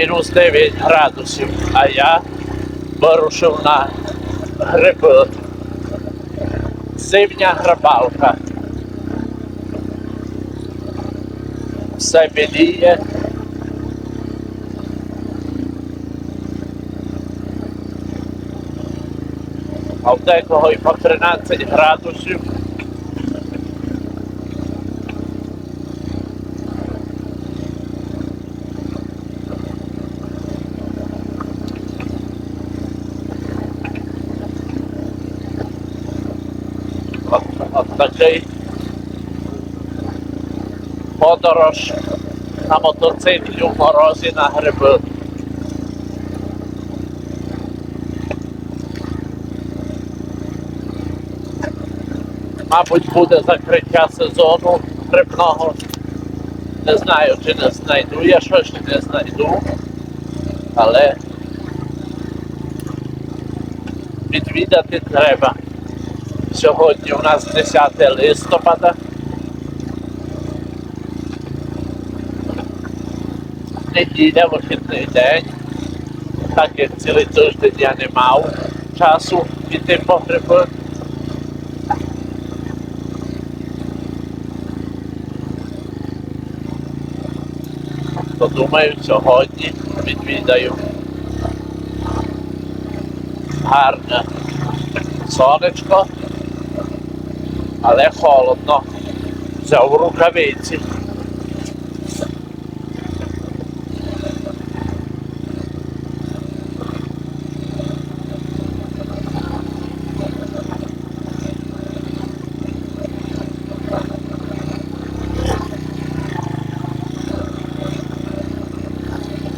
мінус 9 градусів, а я вирушив на гриби. Зимня грибалка. Все біліє. А в декого і по 13 градусів. От, от такий подорож на мотоциклі в морозі на гриби. Мабуть, буде закриття сезону грибного. Не знаю, чи не знайду я щось, чи не знайду. Але відвідати треба. Сьогодні у нас 10 листопада. Неділя, вихідний день. Так як цілий тиждень я не мав часу піти по гриби. То думаю, сьогодні відвідаю. Гарне сонечко, але холодно. Взяв рукавиці.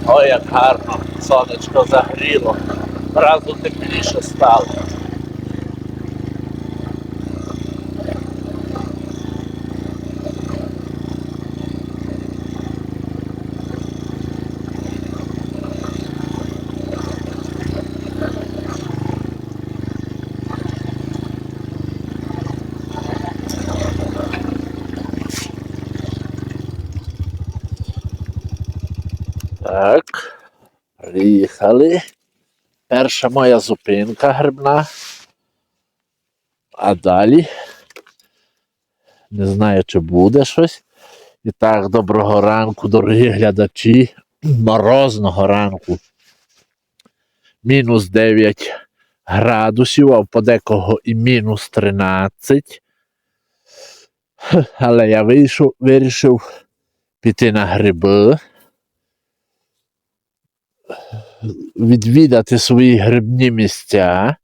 Ой, як гарно сонечко загріло, разу тепліше стало. Так, приїхали. Перша моя зупинка грибна. А далі не знаю, чи буде щось. І так, доброго ранку, дорогі глядачі. Морозного ранку. Мінус 9 градусів, а подекого і мінус 13. Але я вийшов, вирішив піти на гриби. Відвідати свої грибні місця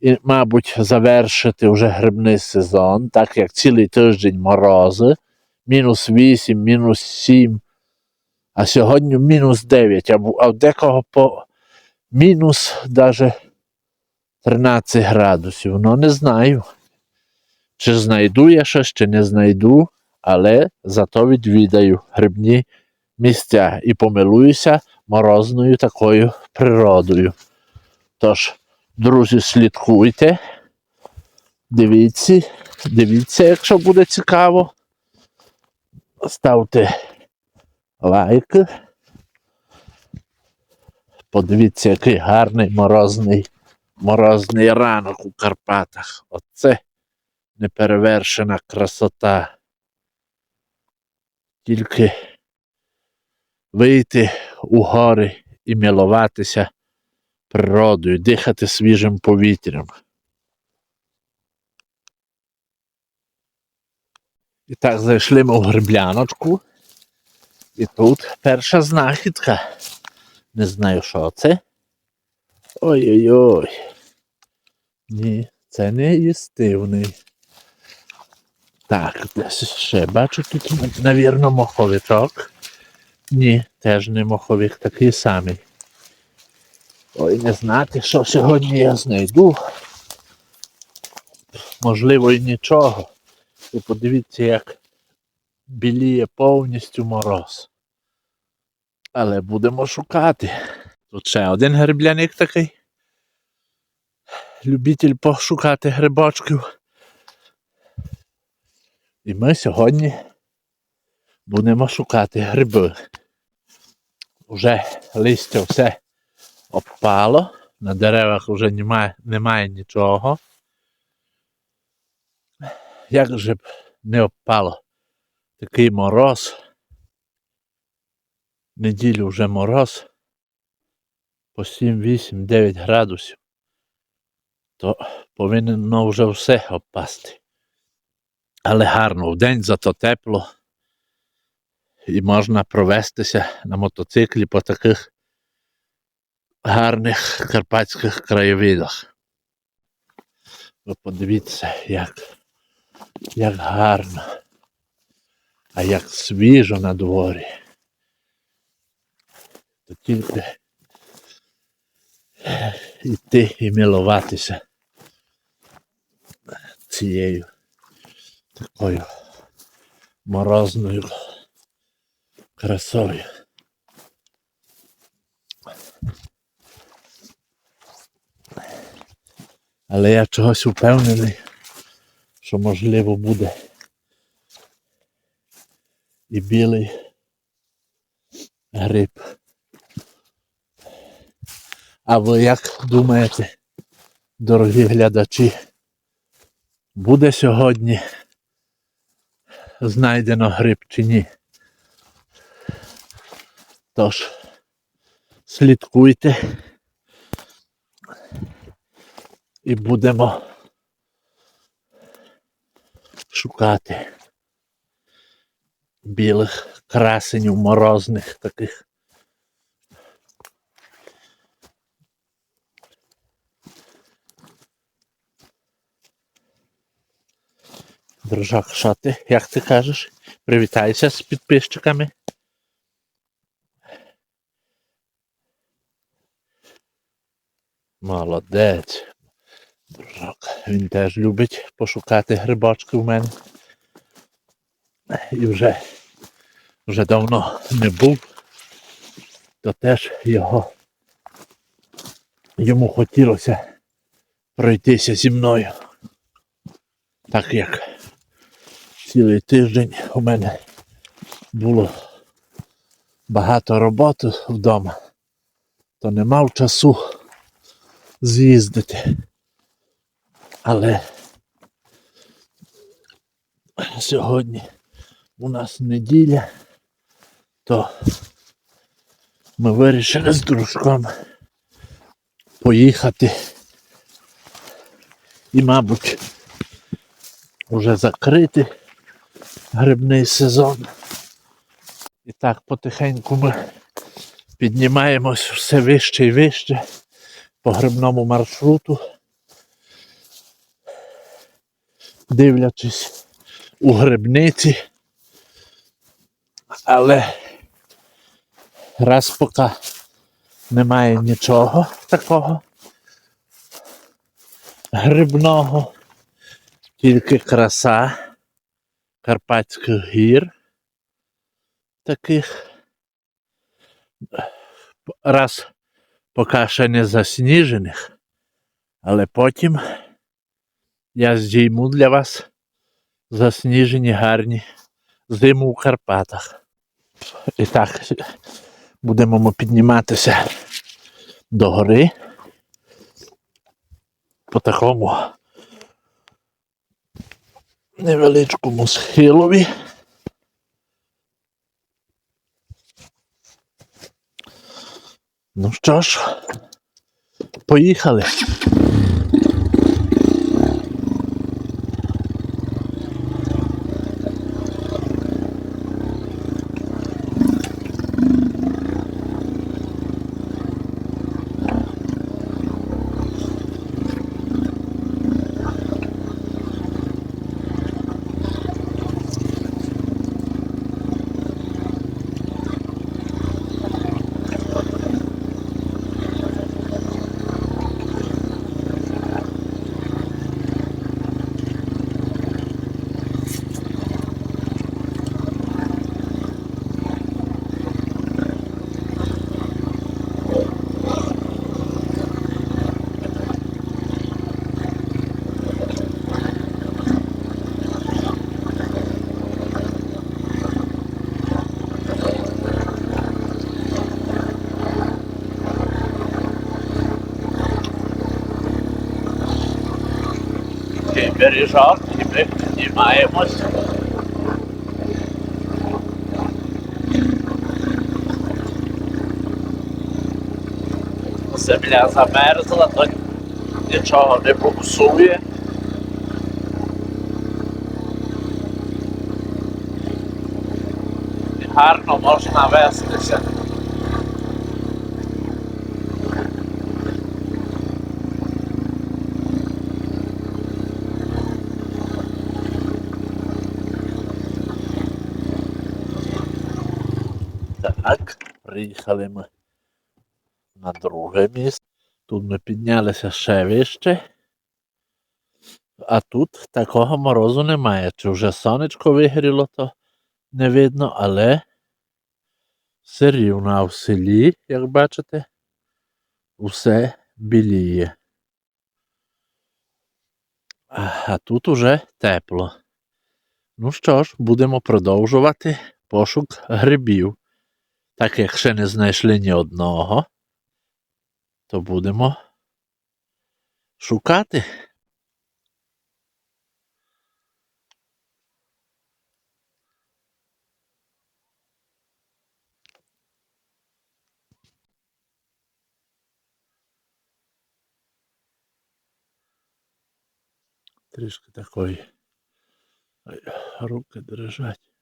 і, мабуть, завершити вже грибний сезон, так як цілий тиждень морози, мінус 8, мінус 7, а сьогодні мінус 9, а в- декого по мінус даже 13 градусів. Ну, не знаю. Чи знайду я щось, чи не знайду, але зато відвідаю грибні місця і помилуюся морозною такою природою. Тож, друзі, слідкуйте, дивіться, дивіться, якщо буде цікаво. Ставте лайк. Подивіться, який гарний морозний, морозний ранок у Карпатах. Оце неперевершена красота. Тільки вийти у гори і милуватися природою, дихати свіжим повітрям. І так зайшли ми в грибляночку. І тут перша знахідка. Не знаю, що це. Ой-ой-ой. Ні, це не їстивний. Так, десь ще бачу тут, навірно, моховичок. Ні, теж не моховик такий самий. Ой, не знати, що сьогодні я знайду. Можливо, і нічого. І подивіться, як біліє повністю мороз. Але будемо шукати. Тут ще один грибляник такий. Любитель пошукати грибочків. І ми сьогодні будемо шукати гриби. вже листя все обпало, на деревах вже немає, немає нічого. Як же б не обпало такий мороз. Неділю вже мороз по 7, 8, 9 градусів, то повинно вже все обпасти. Але гарно, вдень зато тепло і можна провестися на мотоциклі по таких гарних карпатських краєвидах. Ви подивіться, як, як гарно, а як свіжо на дворі. То тільки йти і милуватися цією такою морозною красою. Але я чогось впевнений, що можливо буде і білий гриб. А ви як думаєте, дорогі глядачі, буде сьогодні знайдено гриб чи ні? Тож, слідкуйте і будемо шукати білих красенів морозних таких. Дружок, що ти? Як ти кажеш? Привітайся з підписчиками. Молодець. Дружок. Він теж любить пошукати грибочки в мене. І вже, вже давно не був, то теж його йому хотілося пройтися зі мною. Так як цілий тиждень у мене було багато роботи вдома, то не мав часу з'їздити. Але сьогодні у нас неділя, то ми вирішили з дружком поїхати і, мабуть, вже закрити грибний сезон. І так потихеньку ми піднімаємось все вище і вище по грибному маршруту, дивлячись у грибниці. Але раз поки немає нічого такого грибного, тільки краса Карпатських гір таких. Раз поки ще не засніжених, але потім я здійму для вас засніжені гарні зиму у Карпатах. І так, будемо ми підніматися до гори по такому невеличкому схилові. Ну що ж, поїхали. Бережок і ми піднімаємось. Земля замерзла, то нічого не буксує. Гарно можна вестися. Так, приїхали ми на друге місце. Тут ми піднялися ще вище. А тут такого морозу немає. Чи вже сонечко вигріло, то не видно, але все рівно а в селі, як бачите, усе біліє. А тут уже тепло. Ну що ж, будемо продовжувати пошук грибів. Так як ще не знайшли ні одного, то будемо шукати. Трішки такої. Руки дрижать.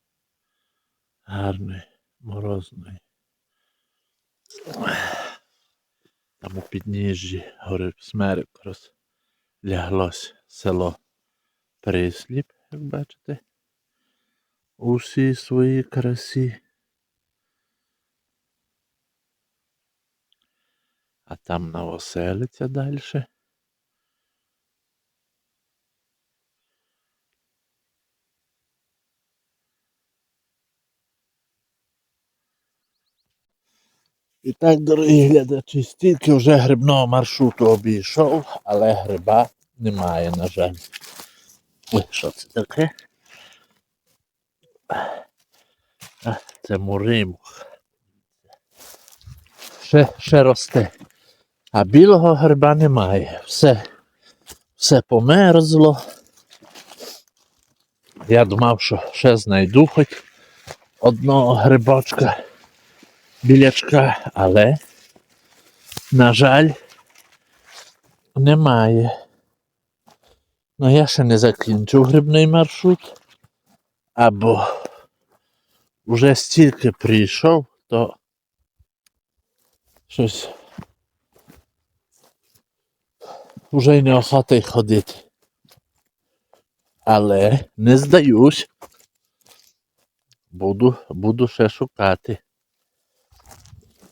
Гарний, морозний. Там у підніжжі гори Смерик розляглось село Присліп, як бачите. У всій своїй красі. А там новоселиця далі. І так, дорогі глядачі, стільки вже грибного маршруту обійшов, але гриба немає, на жаль. Ой, що це таке? Це муримух. Ще, ще росте. А білого гриба немає. Все, все померзло. Я думав, що ще знайду хоч одного грибочка білячка, але, на жаль, немає. Ну я ще не закінчив грибний маршрут, або вже стільки прийшов, то щось вже й неохота й ходити. Але не здаюсь. Буду, буду ще шукати.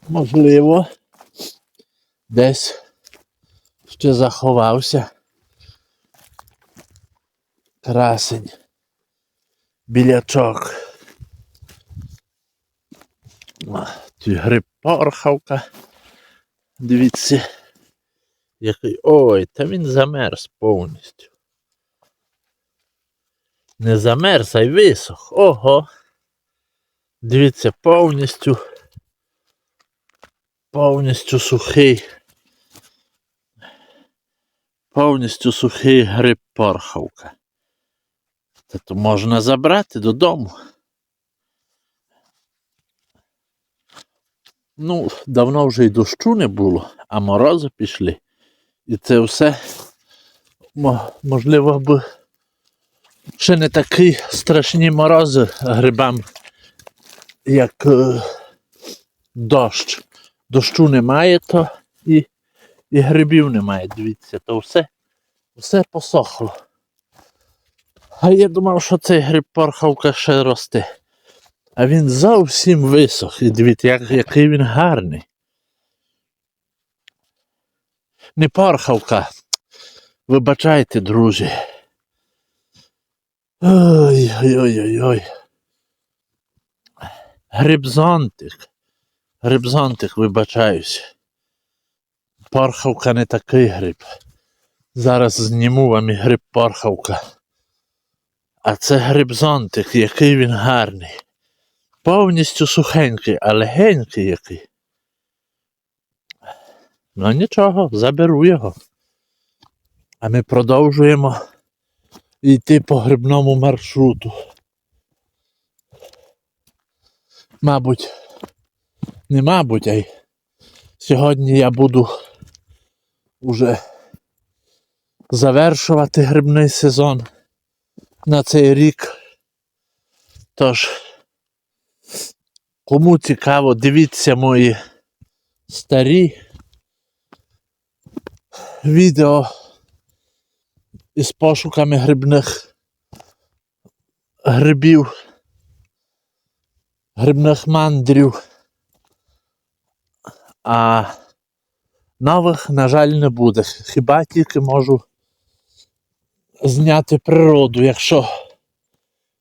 Можливо, десь ще заховався красень, білячок. Ті гриб порхавка. Дивіться, який. Ой, та він замерз повністю. Не замерз, а й висох. Ого. Дивіться, повністю повністю сухий. Повністю сухий гриб порхавка. Та то можна забрати додому. Ну, давно вже й дощу не було, а морози пішли. І це все можливо б ще не такі страшні морози грибам, як е, дощ дощу немає, то і, і грибів немає. Дивіться, то все, все посохло. А я думав, що цей гриб порхавка ще росте. А він зовсім висох. І дивіться, як, який він гарний. Не порхавка. Вибачайте, друзі. Ой-ой-ой-ой. Грибзонтик. Грибзонтик, вибачаюсь. Порхавка не такий гриб. Зараз зніму вам і гриб порхавка. А це грибзонтик, який він гарний. Повністю сухенький, а легенький який. Ну нічого, заберу його. А ми продовжуємо йти по грибному маршруту. Мабуть, не мабуть, а й сьогодні я буду уже завершувати грибний сезон на цей рік. Тож, кому цікаво, дивіться мої старі відео із пошуками грибних грибів, грибних мандрів. А нових, на жаль, не буде. Хіба тільки можу зняти природу. Якщо,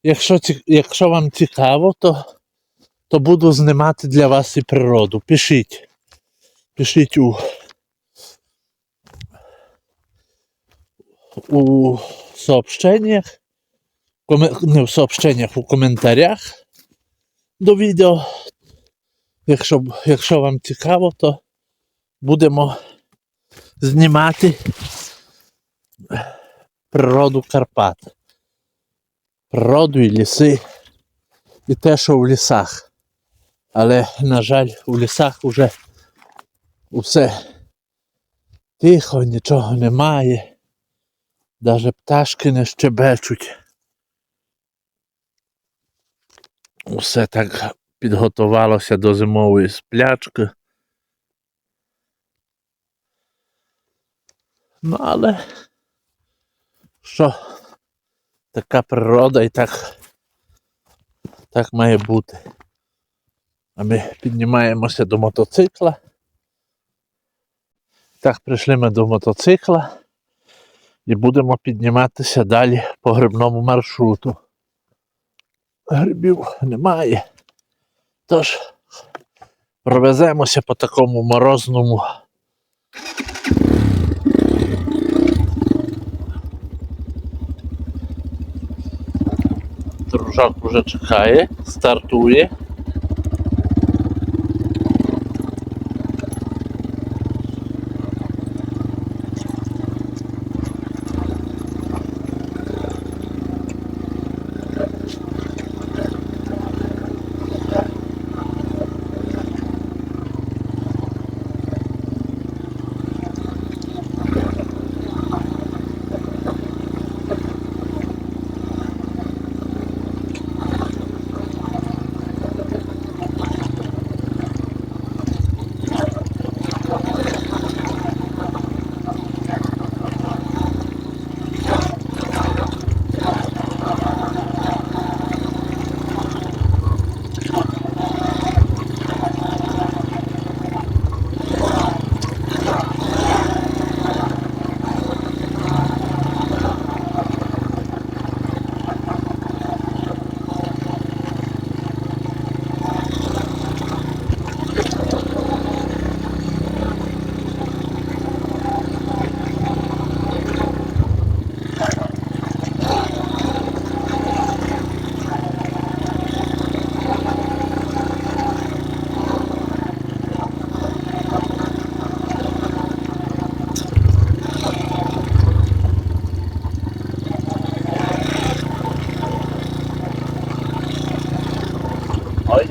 якщо, якщо вам цікаво, то, то буду знімати для вас і природу. Пишіть. Пишіть у, у сообщеннях. Не в сообщеннях, у коментарях до відео. Якщо, якщо вам цікаво, то будемо знімати природу Карпат. Природу і ліси, і те, що в лісах. Але, на жаль, у лісах вже усе тихо, нічого немає. Навіть пташки не щебечуть. Усе так підготувалося до зимової сплячки. Ну, але що така природа і так, так має бути. А ми піднімаємося до мотоцикла. Так, прийшли ми до мотоцикла і будемо підніматися далі по грибному маршруту. Грибів немає. Тож провеземося по такому морозному. Дружак вже чекає, стартує.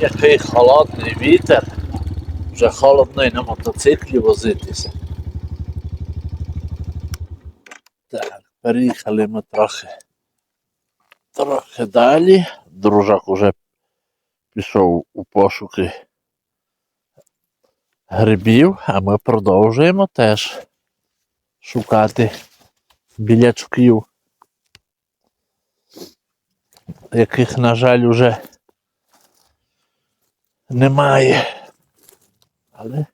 Який холодний вітер. Вже холодно і на мотоциклі возитися. Так, переїхали ми трохи. Трохи далі. Дружак уже пішов у пошуки грибів, а ми продовжуємо теж шукати білячків, яких, на жаль, уже немає. Але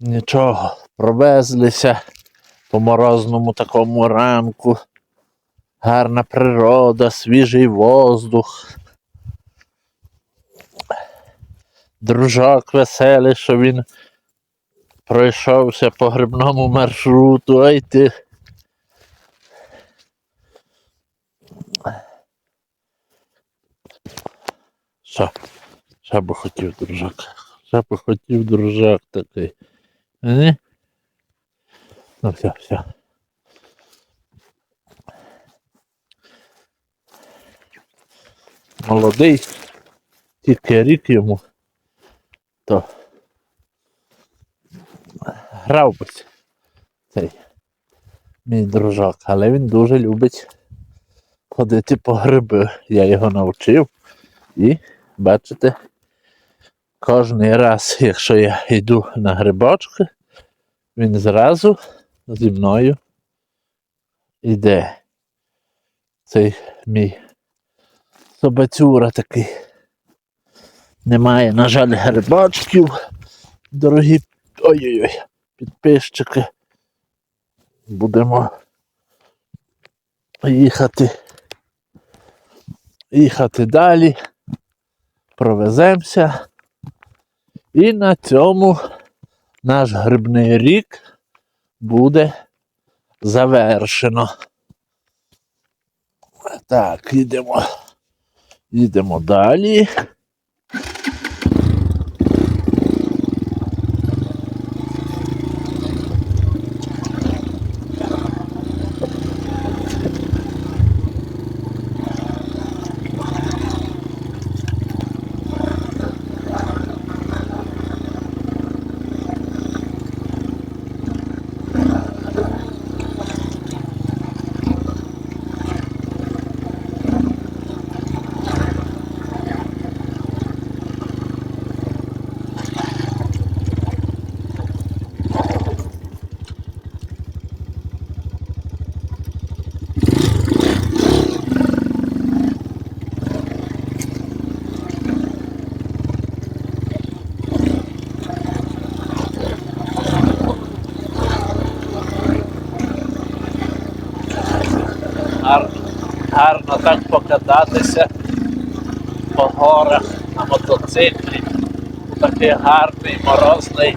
нічого, провезлися по морозному такому ранку. Гарна природа, свіжий воздух. Дружок веселий, що він пройшовся по грибному маршруту. Ой ти. Що? Що би хотів дружак? Що би хотів дружак такий? Ні? Ну все, все. Молодий, тільки рік йому, то грав би цей мій дружок, але він дуже любить ходити по гриби. Я його навчив. І бачите, кожен раз, якщо я йду на грибочки, він зразу зі мною йде. Цей мій собацюра такий. Немає, на жаль, грибочків. Дорогі ой-ой-ой, підписчики. Будемо їхати. Їхати далі. Провеземося. І на цьому наш грибний рік буде завершено. Так, їдемо. Їдемо далі. Гарно, так покататися по горах на мотоциклі. Такий гарний морозний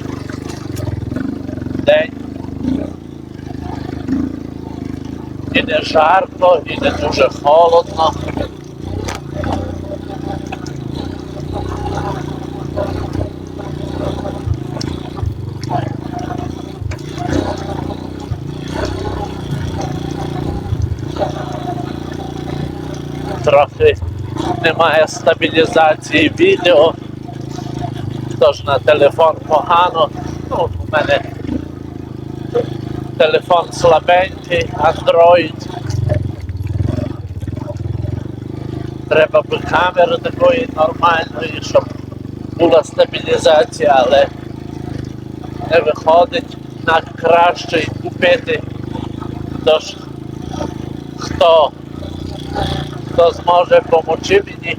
день. І не жарко, і не дуже холодно. трохи немає стабілізації відео. Тож на телефон погано. Ну, у мене телефон слабенький, Android. Треба б камери такої нормальної, щоб була стабілізація, але не виходить на краще купити. Тож хто хто зможе допомогти мені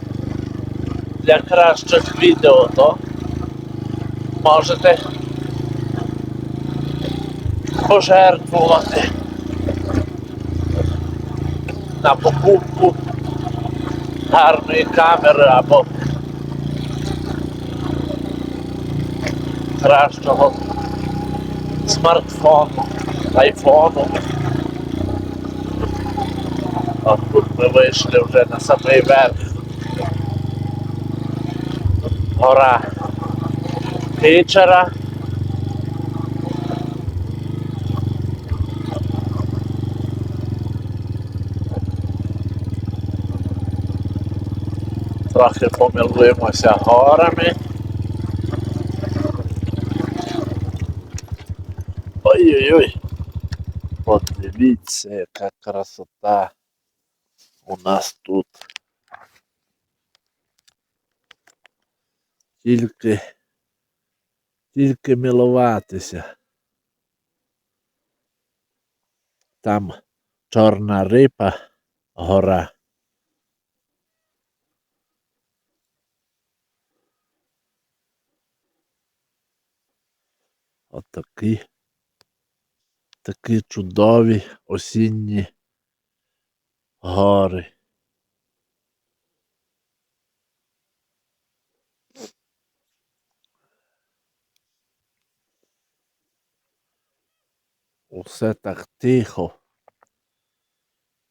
для кращих відео, то можете пожертвувати на покупку гарної камери або кращого смартфону, айфону. Ми вийшли вже на самий верх. Гора Пічера. Трохи помилуємося горами. Ой-ой-ой. Подивіться, яка красота у нас тут. Тільки, тільки милуватися. Там чорна рипа, гора. Отакі, такі чудові осінні гори. Усе так тихо,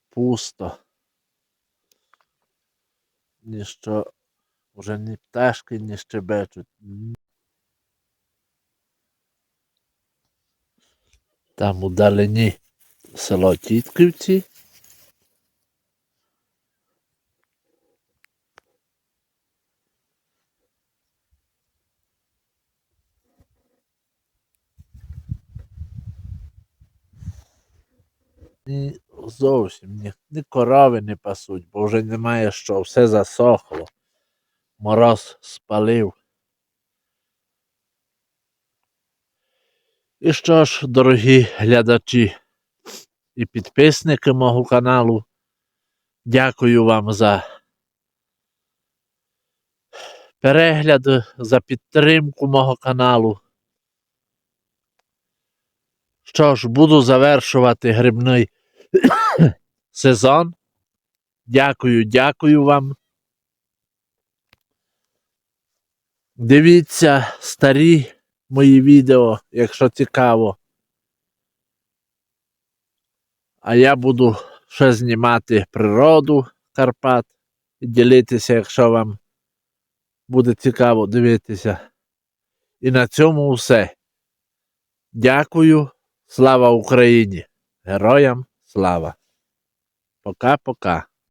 пусто. Ніщо вже ні пташки не щебечуть. Там у далині село Тітківці. Ні, зовсім ні, ні корови не пасуть, бо вже немає що, все засохло. Мороз спалив. І що ж, дорогі глядачі і підписники мого каналу, дякую вам за перегляд, за підтримку мого каналу. Що ж, буду завершувати грибний сезон. Дякую, дякую вам. Дивіться старі мої відео, якщо цікаво. А я буду ще знімати природу Карпат і ділитися, якщо вам буде цікаво дивитися. І на цьому все. Дякую. Слава Україні! Героям слава! Пока-пока.